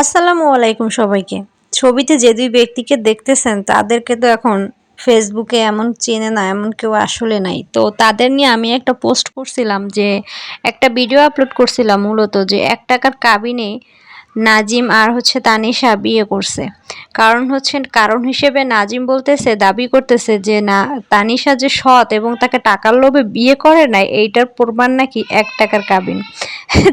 আসসালামু আলাইকুম সবাইকে। ছবিতে যে দুই ব্যক্তিকে দেখতেছেন, তাদেরকে তো এখন ফেসবুকে এমন চেনে না, এমন কেউ আসলে নাই। তো তাদের নিয়ে আমি একটা পোস্ট করছিলাম যে, একটা ভিডিও আপলোড করছিলাম মূলত যে, এক টাকার কাবিনে নাজিম আর হচ্ছে তানিশা বিয়ে করছে। কারণ হচ্ছে, কারণ হিসেবে নাজিম বলতেছে, দাবি করতেছে যে, না, তানিশা যে সৎ এবং তাকে টাকার লোভে বিয়ে করে নাই, এইটার প্রমাণ নাকি এক টাকার কাবিন।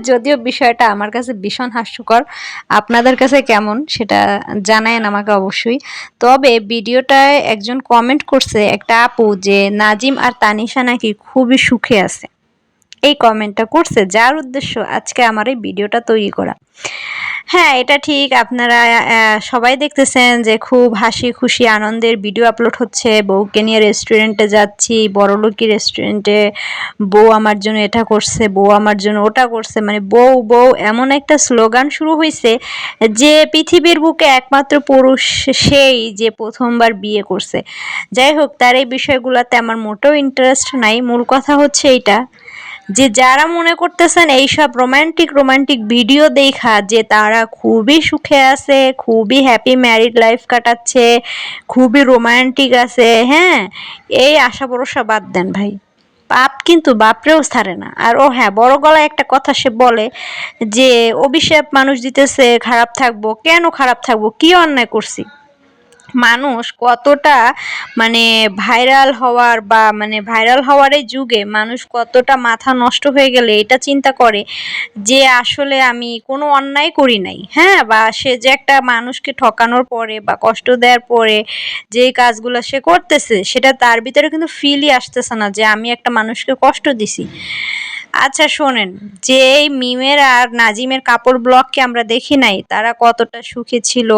যদিও বিষয়টা আমার কাছে ভীষণ হাস্যকর। আপনাদের কাছে কেমন? সেটা জানায়েন আমাকে অবশ্যই। তবে ভিডিওটায় একজন কমেন্ট করছে, একটা আপু, যে নাজিম আর তানিশা নাকি খুবই সুখে আছে। এই কমেন্টটা করছে, যার উদ্দেশ্য আজকে আমার এই ভিডিওটা তৈরি করা। হ্যাঁ এটা ঠিক। আপনারা সবাই দেখতেছেন যে খুব হাসি খুশি আনন্দের ভিডিও আপলোড হচ্ছে। বউকে নিয়ে রেস্টুরেন্টে যাচ্ছি। বড়লোকি রেস্টুরেন্টে বউ আমার জন্য এটা করছে, বউ আমার জন্য ওটা করছে। মানে বউ বউ এমন একটা স্লোগান শুরু হয়েছে যে পৃথিবীর বুকে একমাত্র পুরুষ সেই যে প্রথমবার বিয়ে করছে। যাই হোক, তার এই বিষয়গুলোতে আমার মোটেও ইন্টারেস্ট নাই। মূল কথা হচ্ছে এইটা। যে যারা মনে করতেছেন এইসব রোমান্টিক রোমান্টিক ভিডিও দেখা, যে তারা খুবই সুখে আছে, খুবই হ্যাপি ম্যারিড লাইফ কাটাচ্ছে, খুবই রোমান্টিক আছে হ্যাঁ? এই আশা ভরসা বাদ দেন ভাই। পাপ কিন্তু বাপরেও ছাড়ে না। আর ও হ্যাঁ বড় গলায় একটা কথা সে বলে যে, অভিশাপ মানুষ দিতেছে, খারাপ থাকব। কেন খারাপ থাকব? কি অন্যায় করছি? মানুষ কতটা মানে ভাইরাল হওয়ার বা মানে ভাইরাল হওয়ার এই যুগে মানুষ কতটা মাথা নষ্ট হয়ে গেলে এটা চিন্তা করে যে আসলে আমি কোনো অন্যায় করি নাই হ্যাঁ? বা সে যে একটা মানুষকে ঠকানোর পরে বা কষ্ট দেওয়ার পরে যে কাজগুলো সে করতেছে, সেটা তার ভিতরে কিন্তু ফিলই আসতেছে না যে আমি একটা মানুষকে কষ্ট দিছি। আচ্ছা শোনেন যে মিমের আর নাজিমের কাপড় ব্লগকে আমরা দেখি নাই, তারা কতটা সুখী ছিল।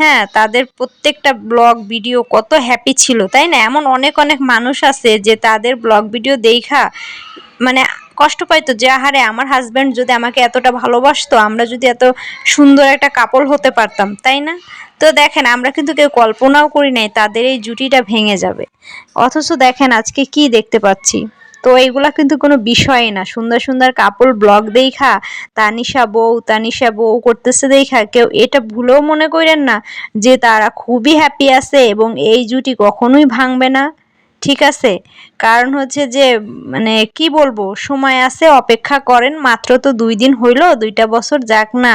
হ্যাঁ তাদের প্রত্যেকটা ব্লগ ভিডিও কত হ্যাপি ছিল, তাই না? এমন অনেক অনেক মানুষ আছে যে তাদের ব্লগ ভিডিও দেখা মানে কষ্ট পাইতো যে, আহারে, আমার হাজব্যান্ড যদি আমাকে এতটা ভালোবাসতো, আমরা যদি এত সুন্দর একটা কাপড় হতে পারতাম তাই না? তো দেখেন, আমরা কিন্তু কেউ কল্পনাও করি নাই, তাদের এই জুটিটা ভেঙে যাবে। অথচ দেখেন, আজকে কি দেখতে পাচ্ছি? তো এইগুলা কিন্তু কোনো বিষয় না। সুন্দর সুন্দর কাপড় ব্লগ দেখা, তানিশা বউ তানিশা বউ করতেছে দেখা, কেউ এটা ভুলেও মনে করেন না যে তারা খুবই হ্যাপি আছে এবং এই জুটি কখনোই ভাঙবে না। ঠিক আছে। কারণ হচ্ছে যে মানে কি বলব, সময় আছে, অপেক্ষা করেন, মাত্র তো দুই দিন হইল, দুইটা বছর যাক না।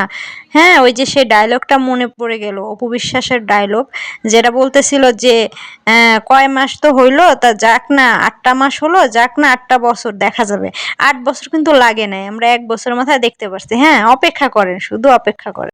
হ্যাঁ ওই যে সেই ডায়লগটা মনে পড়ে গেল, অপবিশ্বাসের ডায়লগ যেটা বলতেছিল যে কয় মাস তো হইল, তা যাক না, আটটা মাস হলো, যাক না, আটটা বছর, দেখা যাবে। আট বছর কিন্তু লাগে নাই, আমরা এক বছরের মাথায় দেখতে পারছি। হ্যাঁ অপেক্ষা করেন, শুধু অপেক্ষা করেন।